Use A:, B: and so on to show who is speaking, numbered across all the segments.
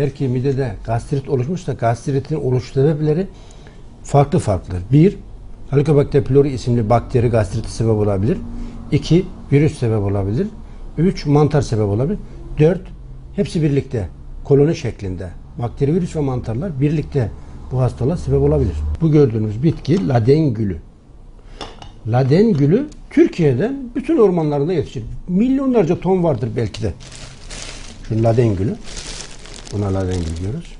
A: eğer ki midede gastrit oluşmuşsa gastritin oluş sebepleri farklı farklı. Bir, Helicobacter pylori isimli bakteri gastriti sebep olabilir. İki, virüs sebep olabilir. Üç, mantar sebep olabilir. Dört, hepsi birlikte koloni şeklinde. Bakteri, virüs ve mantarlar birlikte bu hastalığa sebep olabilir. Bu gördüğünüz bitki laden gülü. Laden gülü Türkiye'den bütün ormanlarda yetişir. Milyonlarca ton vardır belki de. Şu laden gülü. Buna laden gül diyoruz.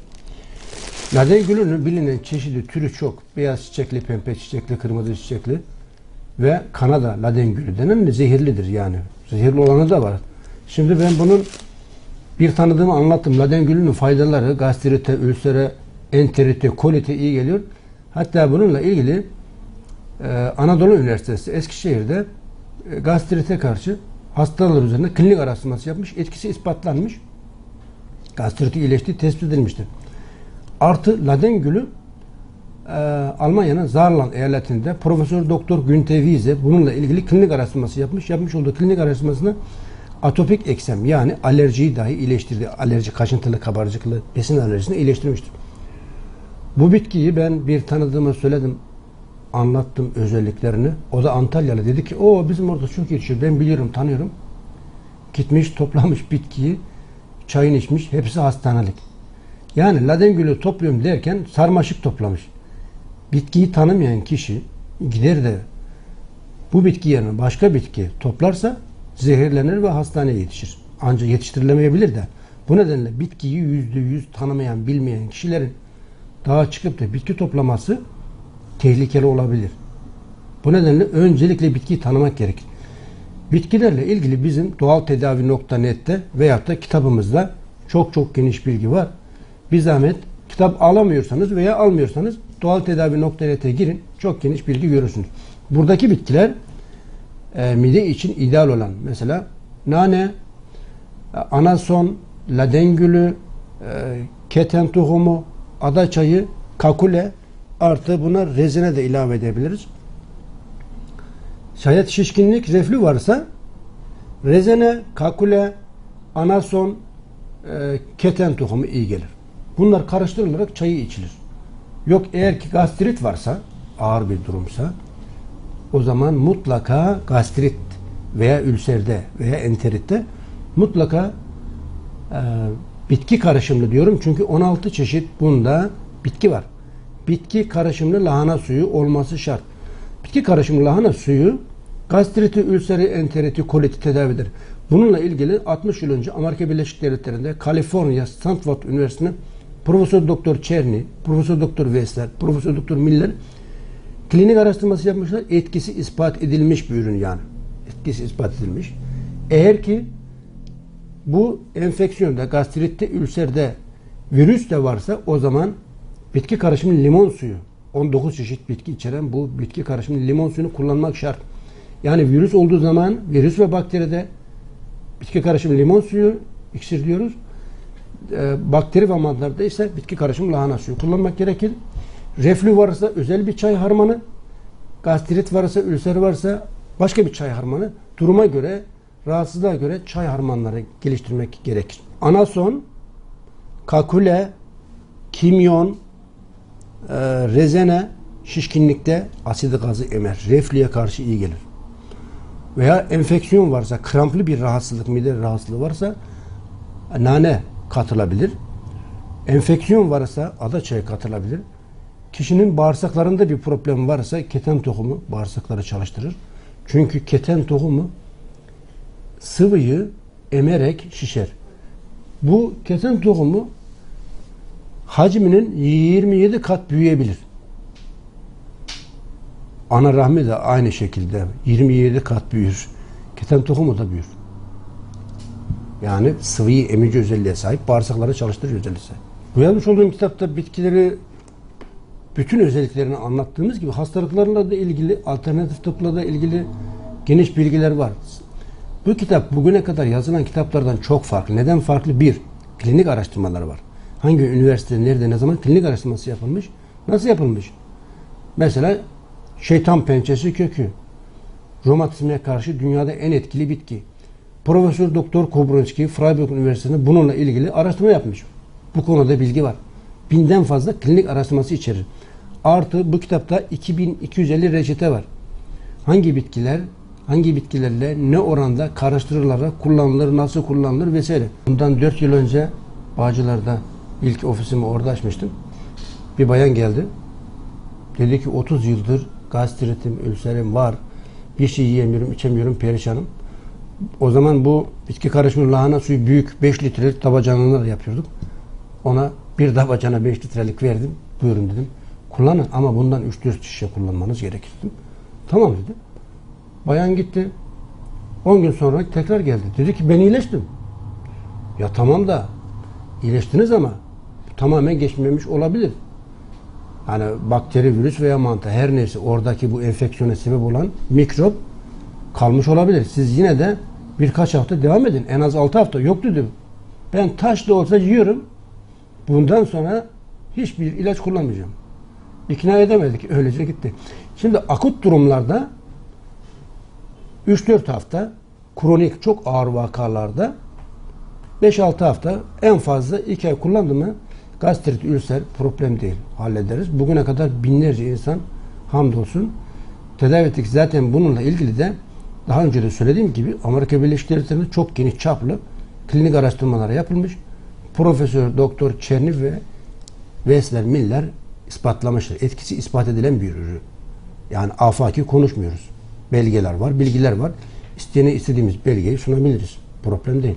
A: Laden gülünün bilinen çeşidi, türü çok. Beyaz çiçekli, pembe çiçekli, kırmızı çiçekli ve Kanada laden gülü denen de zehirlidir yani. Zehirli olanı da var. Şimdi ben bunun bir tanıdığımı anlattım. Laden gülünün faydaları gastrite, ülsere, enterite, kolite iyi geliyor. Hatta bununla ilgili e, Anadolu Üniversitesi Eskişehir'de e, gastrite karşı hastalar üzerinde klinik araştırması yapmış. Etkisi ispatlanmış. Gastriti iyileştiği tespit edilmiştir. Artı laden gülü e, Almanya'nın Saarland eyaletinde Profesör Doktor Günter Wiese bununla ilgili klinik araştırması yapmış. Yapmış olduğu klinik araştırmasında atopik eksem yani alerjiyi dahi iyileştirdi. Alerji, kaşıntılı, kabarcıklı besin alerjisini iyileştirmiştir. Bu bitkiyi ben bir tanıdığıma söyledim. Anlattım özelliklerini. O da Antalyalı. Dedi ki o bizim orada çok yetişiyor. Ben biliyorum, tanıyorum. Gitmiş, toplamış bitkiyi. Çayını içmiş. Hepsi hastanelik. Yani laden gülü topluyorum derken sarmaşık toplamış. Bitkiyi tanımayan kişi gider de bu bitki yerine başka bitki toplarsa zehirlenir ve hastaneye yetişir. Ancak yetiştirilemeyebilir de. Bu nedenle bitkiyi yüzde yüz tanımayan, bilmeyen kişilerin dağa çıkıp da bitki toplaması tehlikeli olabilir. Bu nedenle öncelikle bitkiyi tanımak gerekir. Bitkilerle ilgili bizim doğal tedavi.net'te veyahut da kitabımızda çok çok geniş bilgi var. Bir zahmet kitap alamıyorsanız veya almıyorsanız doğal tedavi.net'e girin. Çok geniş bilgi görürsünüz. Buradaki bitkiler e, mide için ideal olan mesela nane, e, anason, ladengülü, e, keten tohumu, adaçayı, kakule artı buna rezine de ilave edebiliriz. Şayet şişkinlik, reflü varsa rezene, kakule, anason, e, keten tohumu iyi gelir. Bunlar karıştırılarak çayı içilir. Yok eğer ki gastrit varsa, ağır bir durumsa o zaman mutlaka gastrit veya ülserde veya enteritte mutlaka e, bitki karışımlı diyorum. Çünkü 16 çeşit bunda bitki var. Bitki karışımlı lahana suyu olması şart. Bitki karışımlı lahana suyu gastriti, ülseri, enteriti, koliti tedavidir. Bununla ilgili 60 yıl önce Amerika Birleşik Devletleri'nde Kaliforniya Stanford Üniversitesi'nin Profesör Doktor Çerny, Profesör Doktor Wessler, Profesör Doktor Miller klinik araştırması yapmışlar. Etkisi ispat edilmiş bir ürün yani. Etkisi ispat edilmiş. Eğer ki bu enfeksiyonda, gastritte, ülserde virüs de varsa o zaman bitki karışımı limon suyu 19 çeşit bitki içeren bu bitki karışımı limon suyunu kullanmak şart. Yani virüs olduğu zaman virüs ve bakteride bitki karışımı limon suyu iksir diyoruz. E, bakteri ve mantarda ise bitki karışımı lahana suyu kullanmak gerekir. Reflü varsa özel bir çay harmanı, gastrit varsa, ülser varsa başka bir çay harmanı. Duruma göre, rahatsızlığa göre çay harmanları geliştirmek gerekir. Anason, kakule, kimyon, e, rezene şişkinlikte asidi gazı emer. Reflüye karşı iyi gelir. Veya enfeksiyon varsa, kramplı bir rahatsızlık, mide rahatsızlığı varsa nane katılabilir. Enfeksiyon varsa ada çayı katılabilir. Kişinin bağırsaklarında bir problem varsa keten tohumu bağırsakları çalıştırır. Çünkü keten tohumu sıvıyı emerek şişer. Bu keten tohumu hacminin 27 kat büyüyebilir. Ana rahmi de aynı şekilde 27 kat büyür. Keten tohumu da büyür. Yani sıvıyı emici özelliğe sahip, bağırsakları çalıştırıcı özelliğe sahip. Bu yazmış olduğum kitapta bitkileri bütün özelliklerini anlattığımız gibi hastalıklarla da ilgili, alternatif tıpla da ilgili geniş bilgiler var. Bu kitap bugüne kadar yazılan kitaplardan çok farklı. Neden farklı? Bir, klinik araştırmaları var. Hangi üniversitede, nerede, ne zaman klinik araştırması yapılmış? Nasıl yapılmış? Mesela şeytan pençesi kökü. Romatizmaya karşı dünyada en etkili bitki. Profesör Doktor Kobronski Freiburg Üniversitesi'nde bununla ilgili araştırma yapmış. Bu konuda bilgi var. Binden fazla klinik araştırması içerir. Artı bu kitapta 2250 reçete var. Hangi bitkiler, hangi bitkilerle ne oranda karıştırılarak kullanılır, nasıl kullanılır vesaire. Bundan 4 yıl önce Bağcılar'da ilk ofisimi orada açmıştım. Bir bayan geldi. Dedi ki 30 yıldır gastritim, ülserim var. Bir şey yiyemiyorum, içemiyorum, perişanım. O zaman bu bitki karışımı lahana suyu büyük 5 litrelik tabacanalar yapıyorduk. Ona bir tabacana 5 litrelik verdim. Buyurun dedim. Kullanın ama bundan 3-4 şişe kullanmanız gerekir dedim. Tamam dedi. Bayan gitti. 10 gün sonra tekrar geldi. Dedi ki ben iyileştim. Ya tamam da iyileştiniz ama tamamen geçmemiş olabilir. Hani bakteri, virüs veya mantar her neyse oradaki bu enfeksiyona sebep olan mikrop kalmış olabilir. Siz yine de birkaç hafta devam edin. En az 6 hafta. Yok dedim. Ben taş da olsa yiyorum. Bundan sonra hiçbir ilaç kullanmayacağım. İkna edemedik. Öylece gitti. Şimdi akut durumlarda 3-4 hafta kronik çok ağır vakalarda 5-6 hafta en fazla 2 ay kullandı mı gastrit, ülser problem değil. Hallederiz. Bugüne kadar binlerce insan hamdolsun tedavi ettik. Zaten bununla ilgili de daha önce de söylediğim gibi Amerika Birleşik Devletleri'nde çok geniş çaplı klinik araştırmalar yapılmış. Profesör Doktor Çerniv ve Wessler Miller ispatlamıştır. Etkisi ispat edilen bir ürün. Yani afaki konuşmuyoruz. Belgeler var, bilgiler var. İsteyene istediğimiz belgeyi sunabiliriz. Problem değil.